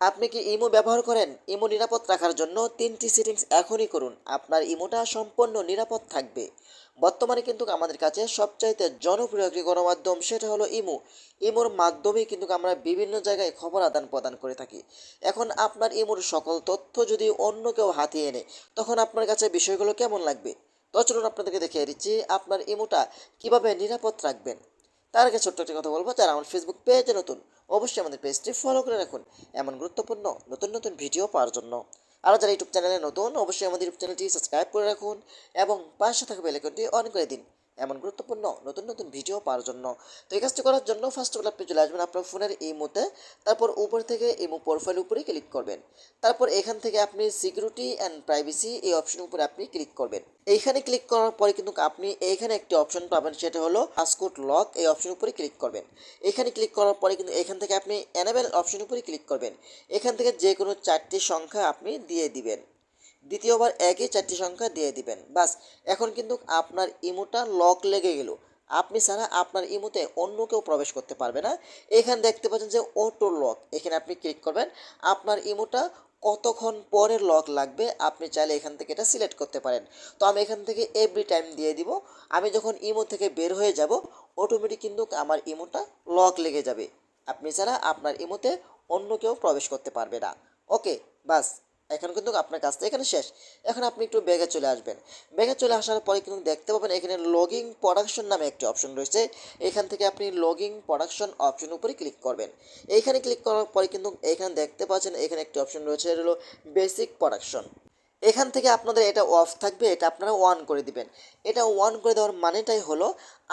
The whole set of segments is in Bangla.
আপনি কি ইমো ব্যবহার করেন? ইমো নিরাপদ রাখার জন্য তিনটি সেটিংস এখনই করুন। আপনার ইমোটা সম্পূর্ণ নিরাপদ থাকবে। বর্তমানে কিন্তু আমাদের কাছে সবচাইতে জনপ্রিয় একটি গণমাধ্যম সেটা হলো ইমো। ইমোর মাধ্যমে কিন্তু আমরা বিভিন্ন জায়গায় খবর আদান প্রদান করে থাকি। এখন আপনার ইমোর সকল তথ্য যদি অন্য কেউ হাতিয়ে এনে, তখন আপনার কাছে বিষয়গুলো কেমন লাগবে? তো চলুন আপনাদেরকে দেখিয়ে দিচ্ছি আপনার ইমোটা কীভাবে নিরাপদ রাখবেন। তার আগে ছোট্ট একটি কথা বলব, যারা আমার ফেসবুক পেজে নতুন অবশ্যই আমাদের পেজটি ফলো করে রাখুন। এমন গুরুত্বপূর্ণ নতুন নতুন ভিডিও পাওয়ার জন্য। আরও যারা ইউটিউব চ্যানেলে নতুন, অবশ্যই আমাদের ইউটিউব চ্যানেলটি সাবস্ক্রাইব করে রাখুন এবং পাশে থাকা বেলাইকনটি অন করে দিন। এমন গুরুত্বপূর্ণ নতুন নতুন ভিডিও পাওয়ার জন্য। তো এই কাজটি করার জন্য ফার্স্ট অফ অল আপনি চলে আসবেন আপনার ফোনের এই মুহূর্তে, তারপর উপর থেকে ইমো প্রোফাইল উপরে ক্লিক করবেন। তারপর এখান থেকে আপনি সিকিউরিটি অ্যান্ড প্রাইভেসি এই অপশন উপরে আপনি ক্লিক করবেন। এইখানে ক্লিক করার পরে কিন্তু আপনি এইখানে একটি অপশন পাবেন, সেটা হলো পাসকোড লক এই অপশন উপরে ক্লিক করবেন। এখানে ক্লিক করার পরে কিন্তু এখান থেকে আপনি অ্যানাবেল অপশন উপরে ক্লিক করবেন। এখান থেকে যে কোনো চারটি সংখ্যা আপনি দিয়ে দিবেন। দ্বিতীয়বার একই চারটি সংখ্যা দিয়ে দিবেন। বাস, এখন কিন্তু আপনার ইমোটা লক লেগে গেল। আপনি ছাড়া আপনার ইমোতে অন্য কেউ প্রবেশ করতে পারবে না। এখানে দেখতে পাচ্ছেন যে অটো লক। এখানে আপনি ক্লিক করবেন। আপনার ইমোটা কতক্ষণ পরে লক লাগবে আপনি চাইলে এখান থেকে এটা সিলেক্ট করতে পারেন। তো আমি এখান থেকে এভরি টাইম দিয়ে দিব। আমি যখন ইমো থেকে বের হয়ে যাব অটোমেটিক কিন্তু আমার ইমোটা লক লেগে যাবে। আপনি ছাড়া আপনার ইমোতে অন্য কেউ প্রবেশ করতে পারবে না। ওকে বাস। এখন কিন্তু আপনার কাজটা এখানে শেষ। এখন আপনি একটু ব্যাগে চলে আসবেন। ব্যাগে চলে আসার পরে কিন্তু দেখতে পাবেন এখানে লগিং প্রোডাকশন নামে একটি অপশন রয়েছে। এখান থেকে আপনি লগিং প্রোডাকশন অপশন উপরে ক্লিক করবেন। এইখানে ক্লিক করার পরে কিন্তু এখানে দেখতে পাচ্ছেন এখানে একটি অপশন রয়েছে হলো বেসিক প্রোডাকশন এখান থেকে আপনাদের এটা অফ থাকবে, এটা আপনারা অন করে দিবেন। এটা অন করে দেওয়ার মানেটাই হলো,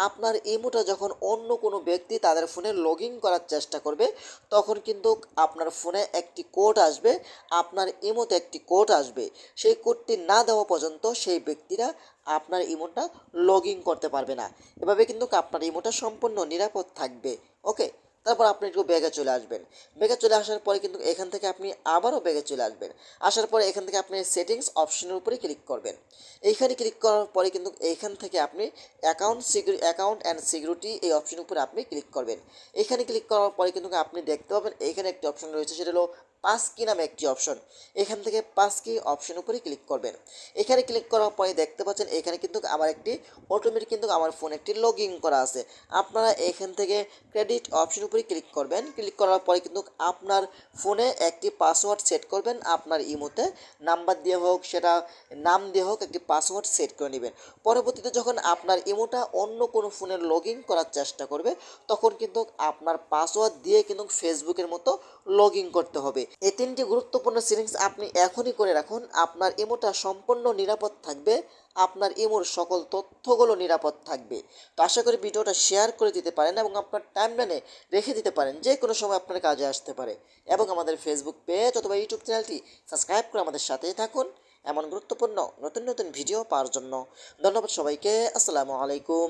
আপনার ইমোটা যখন অন্য কোনো ব্যক্তি তাদের ফোনে লগ করার চেষ্টা করবে, তখন কিন্তু আপনার ফোনে একটি কোড আসবে, আপনার ইমোতে একটি কোড আসবে। সেই কোডটি না দেওয়া পর্যন্ত সেই ব্যক্তিরা আপনার ইমোটা লগ করতে পারবে না। এভাবে কিন্তু আপনার ইমোটা সম্পূর্ণ নিরাপদ থাকবে ওকে তারপর আপনি একটু ব্যাগে চলে আসবেন। ব্যাগে চলে আসার পরে কিন্তু এখান থেকে আপনি আবারও ব্যাগে চলে আসবেন। আসার পরে এখান থেকে আপনি সেটিংস অপশনের উপরে ক্লিক করবেন। এইখানে ক্লিক করার পরে কিন্তু এইখান থেকে আপনি account security account and security এই অপশনের উপরে আপনি ক্লিক করবেন। এখানে ক্লিক করার পরে কিন্তু আপনি দেখতে পাবেন এইখানে একটি অপশন রয়েছে, সেটা হলো পাস কি নামে একটি অপশন। এখান থেকে পাস কি অপশন উপরে ক্লিক করবেন। এখানে ক্লিক করার পরে দেখতে পাচ্ছেন, এখানে কিন্তু আমার একটি অটোমেটিক কিন্তু আমার ফোন একটি লগ করা আছে। আপনারা এখান থেকে ক্রেডিট অপশন উপরে ক্লিক করবেন। ক্লিক করার পরে কিন্তু আপনার ফোনে একটি পাসওয়ার্ড সেট করবেন। আপনার ইমোতে নাম্বার দিয়ে হোক, সেটা নাম দিয়ে হোক, একটি পাসওয়ার্ড সেট করে নেবেন। পরবর্তীতে যখন আপনার ইমোটা অন্য কোনো ফোনে লগ করার চেষ্টা করবে, তখন কিন্তু আপনার পাসওয়ার্ড দিয়ে কিন্তু ফেসবুকের মতো লগ করতে হবে। এই তিনটি গুরুত্বপূর্ণ সেটিংস আপনি এখনই করে রাখুন। আপনার ইমোটা সম্পূর্ণ নিরাপদ থাকবে। আপনার ইমোর সকল তথ্যগুলো নিরাপদ থাকবে। তো আশা করি ভিডিওটা শেয়ার করে দিতে পারেন এবং আপনার টাইমলাইনে রেখে দিতে পারেন, যে কোনো সময় আপনার কাজে আসতে পারে। এবং আমাদের ফেসবুক পেজ অথবা ইউটিউব চ্যানেলটি সাবস্ক্রাইব করে আমাদের সাথেই থাকুন। এমন গুরুত্বপূর্ণ নতুন নতুন ভিডিও পাওয়ার জন্য। ধন্যবাদ সবাইকে। আসসালামু আলাইকুম।